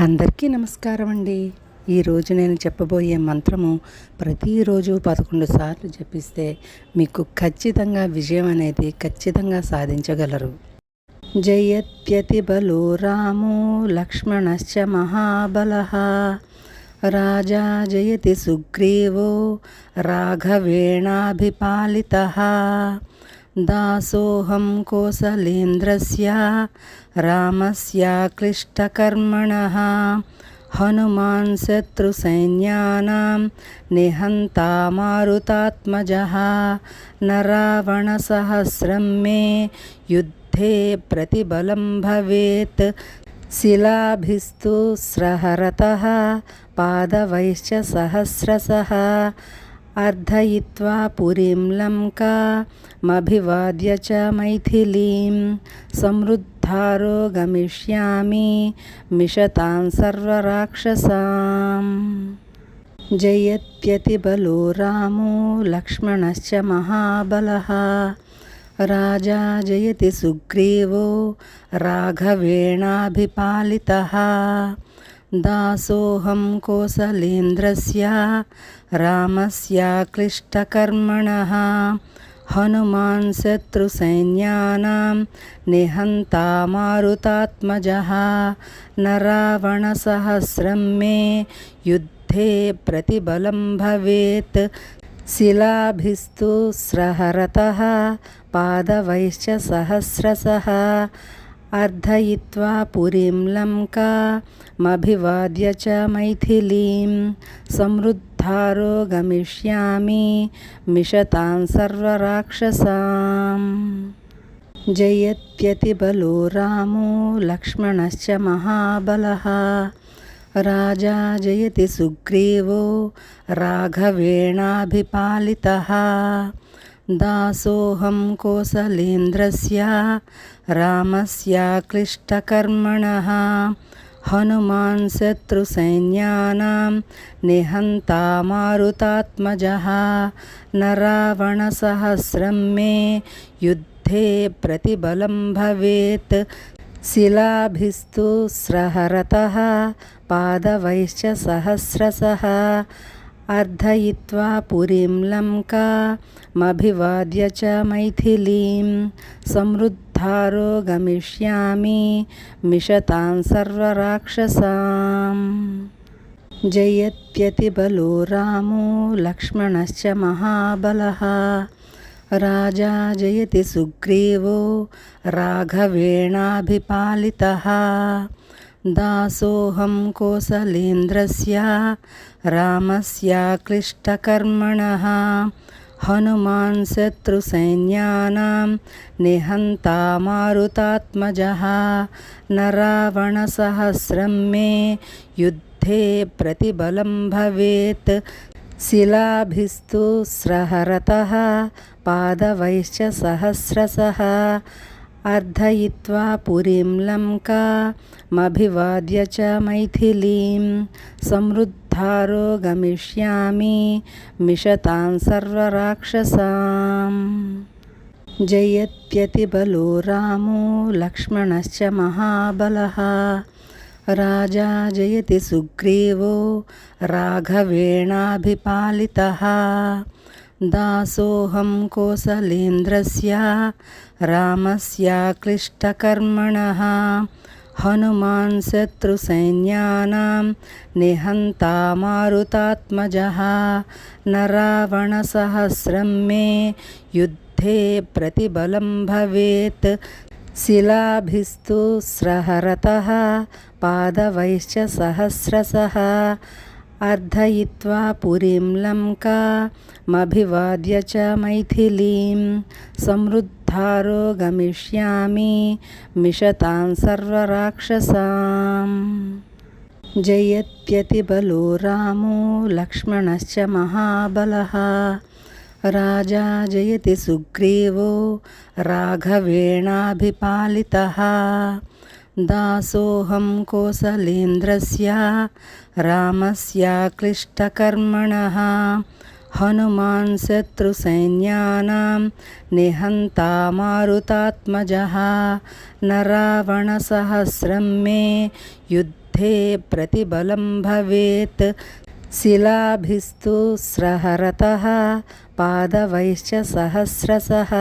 అందరికీ నమస్కారం అండి. ఈరోజు నేను చెప్పబోయే మంత్రము ప్రతిరోజు పదకొండు సార్లు జపిస్తే మీకు ఖచ్చితంగా విజయం అనేది ఖచ్చితంగా సాధించగలరు. జయత్యతి బలో రామో లక్ష్మణశ్చ మహాబల. రాజా జయతి సుగ్రీవో రాఘవేణాభిపాలిత. दासोहम कोसलेन्द्रस्य, रामस्याक्लिष्टकर्मणः, हनुमान् निहंता निहन्ता मारुतात्मजः न रावणसहस्रं मे युद्धे प्रतिबल भवेत्। शिलास्तु स्रहरतः, पादवैश्च सहस्रशः अर्धयित्वा पुरीं लङ्कामभिवाद्य च मैथिलीं। समृद्धारो गमिष्यामि मिषतां सर्वराक्षसाम्। जयत्यतिबलो रामो लक्ष्मणश्च महाबलः। राजा जयति सुग्रीवो राघवेणाभिपालितः। दासोऽहं कोसलेन्द्रस्य रामस्य क्लिष्टकर्मणः, हनुमान् शत्रुसैन्यानां निहन्ता मारुतात्मजः न रावणसहस्रं मे युद्धे प्रतिबलं भवेत्। शिलाभिस्तु स्रहरतः, पादवैश्च सहस्रशः अर्धयित्वा पुरीं लङ्कामभिवाद्य च मैथिलीं समृद्धारो गमिष्यामि मिषतां सर्वराक्षसाम्। जयत्यतिबलो रामो लक्ष्मणश्च महाबलः। राजा जयति सुग्रीवो राघवेणाभिपालितः। दासोऽहं कोसलेन्द्रस्य रामस्य क्लिष्टकर्मणः हनुमान् शत्रुसैन्यानां निहन्ता मारुतात्मजः न रावणसहस्रं मे युद्धे प्रतिबलं भवेत्। शिलाभिस्तु स्रहरतः पादवैश्च सहस्रशः अर्धयित्वा पुरीं लङ्कामभिवाद्य च मैथिलीं समृद्धारो गमिष्यामि मिषतां सर्वराक्षसाम्। जयत्यतिबलो रामो लक्ष्मणश्च महाबलः। राजा जयति सुग्रीवो राघवेणाभिपालितः। दासोऽहं कोसलेन्द्रस्य, रामस्य क्लिष्टकर्मणः, हनुमान् शत्रुसैन्यानां निहन्ता मारुतात्मजः न रावणसहस्रं मे युद्धे प्रतिबलं भवेत्। शिलाभिस्तु स्रहरतः, पादवैश्च सहस्रशः अर्धयित्वा पुरीं लङ्कामभिवाद्य च मैथिलीं समृद्धारो गमिष्यामि मिषतां सर्वराक्षसाम् जयत्यतिबलो रामो, लक्ष्मणश्च महाबलः। राजा जयति सुग्रीवो, राघवेणाभिपालितः। दासोऽहं कोसलेन्द्रस्य रामस्य क्लिष्टकर्मणः हनुमान् शत्रुसैन्यानां निहन्ता मारुतात्मजः न रावणसहस्रं मे युद्धे प्रतिबलं भवेत्। शिलाभिस्तु स्रहरतः, पादवैश्च सहस्रशः अर्धयित्वा पुरीं लङ्कामभिवाद्य च मैथिलीं समृद्धारो गमिष्यामि मिषतां सर्वराक्षसाम्। जयत्यतिबलो रामो लक्ष्मणश्च महाबलः। राजा जयति सुग्रीवो राघवेणाभिपालितः। दासोऽहं कोसलेन्द्रस्य रामस्य क्लिष्टकर्मणः हनुमान् शत्रुसैन्यानां निहन्ता मारुतात्मजः न रावणसहस्रं मे युद्धे युद्धे प्रतिबलं भवेत्। शिलाभिस्तु स्रहरतः, पादवैश्च सहस्रशः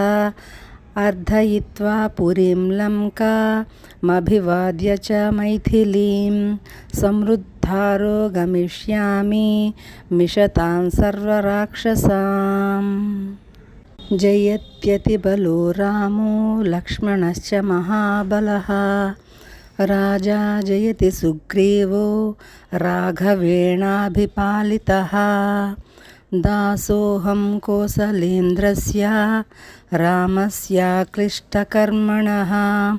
अर्धयित्वा पुरीं लङ्कामभिवाद्य च मैथिलीं समृद्धारो गमिष्यामि मिषतां सर्वराक्षसाम्। जयत्यतिबलो रामो लक्ष्मणश्च महाबलः। राजा जयति सुग्रीवो राघवेणाभिपालितः। दासोऽहं कोसलेन्द्रस्य रामस्याक्लिष्टकर्मणः,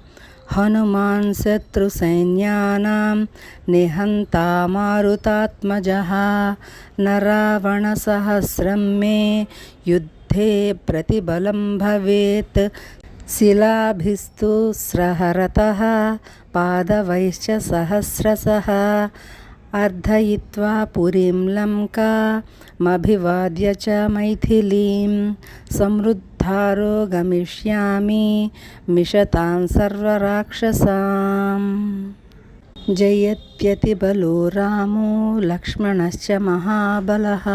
हनुमान् शत्रुसैन्यानां निहन्ता मारुतात्मजः न रावणसहस्रं मे युद्धे प्रतिबलं भवेत्। शिलाभिस्तु स्रहरतः, पादवैश्च सहस्रशः अर्धयित्वा पुरीं लङ्कामभिवाद्य च मैथिलीं समृद्धारो गमिष्यामि मिषतां सर्वराक्षसाम् जयत्यतिबलो रामो लक्ष्मणश्च महाबलः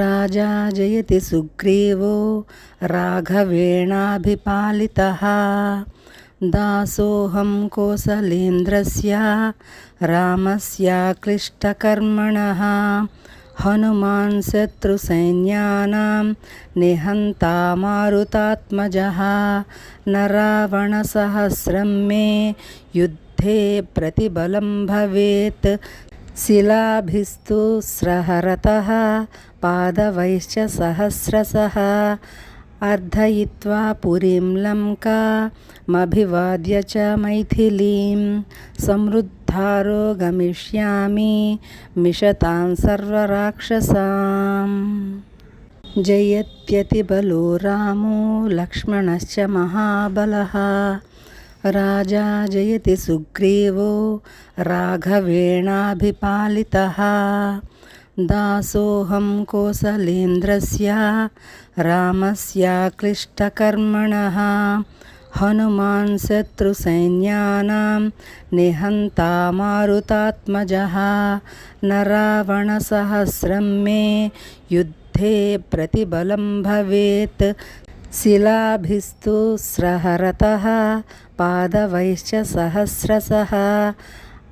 राजा जयति सुग्रीवो राघवेणाभिपालितः दासोऽहं कोसलेन्द्रस्य रामस्याक्लिष्टकर्मणः। हनुमान् शत्रुसैन्यानां निहन्ता मारुतात्मजः न रावणसहस्रं मे युद्धे प्रतिबलं भवेत्। शिलाभिस्तु स्रहरतः पादवैश्च सहस्रशः अर्धयित्वा पुरीं लङ्कामभिवाद्य च मैथिलीं समृद्धारो गमिष्यामि मिषतां सर्वराक्षसाम्। जयत्यतिबलो रामो लक्ष्मणश्च महाबलः। राजा जयति सुग्रीवो राघवेणाभिपालितः। दासोऽहं कोसलेन्द्रस्य, रामस्याक्लिष्टकर्मणः, हनुमान् शत्रुसैन्यानां निहन्ता मारुतात्मजः न रावणसहस्रं मे युद्धे प्रतिबलं भवेत्। शिलाभिस्तु स्रहरतः, पादवैश्च सहस्रशः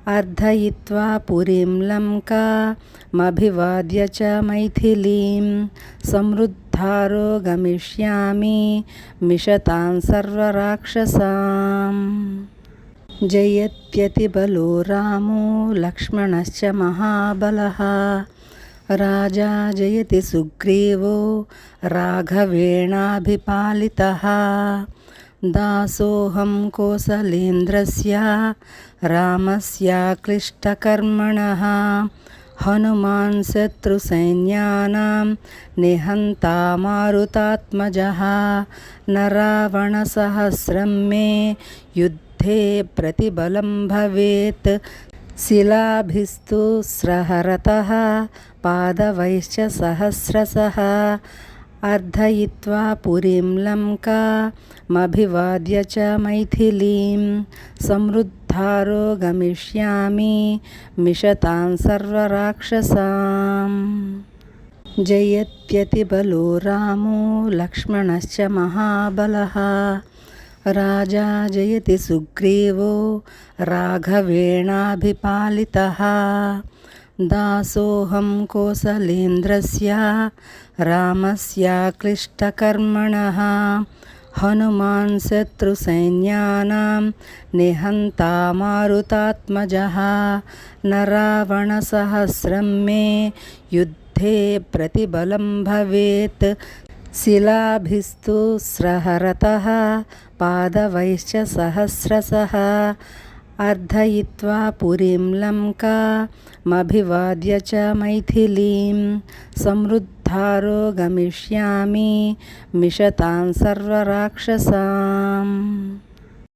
अर्धयित्वा पुरीं लङ्कामभिवाद्य च मैथिलीं समृद्धारो गमिष्यामि मिषतां सर्वराक्षसाम्। जयत्यतिबलो रामो, लक्ष्मणश्च महाबलः। राजा जयति सुग्रीवो, राघवेणाभिपालितः। दासोऽहं कोसलेन्द्रस्य रामस्याक्लिष्टकर्मणः हनुमान् शत्रुसैन्यानां निहन्ता मारुतात्मजः न रावणसहस्रं मे युद्धे प्रतिबलं भवेत्। शिलाभिस्तु स्रहरतः, पादवैश्च सहस्रशः अर्धयित्वा पुरीं लङ्कामभिवाद्य च मैथिलीं समृद्धारो गमिष्यामि मिषतां सर्वराक्षसाम् जयत्यतिबलो रामो लक्ष्मणश्च महाबलः राजा जयति सुग्रीवो राघवेणाभिपालितः दासोऽहं कोसलेन्द्रस्य, रामस्याक्लिष्टकर्मणः, हनुमान् शत्रुसैन्यानां निहन्ता मारुतात्मजः न रावणसहस्रं मे युद्धे प्रतिबलं भवेत्। शिलाभिस्तु स्रहरतः, पादवैश्च सहस्रशः अर्धयित्वा पुरीं लङ्कामभिवाद्य च मैथिलीं समृद्धारो गमिष्यामि मिषतां सर्वराक्षसाम्।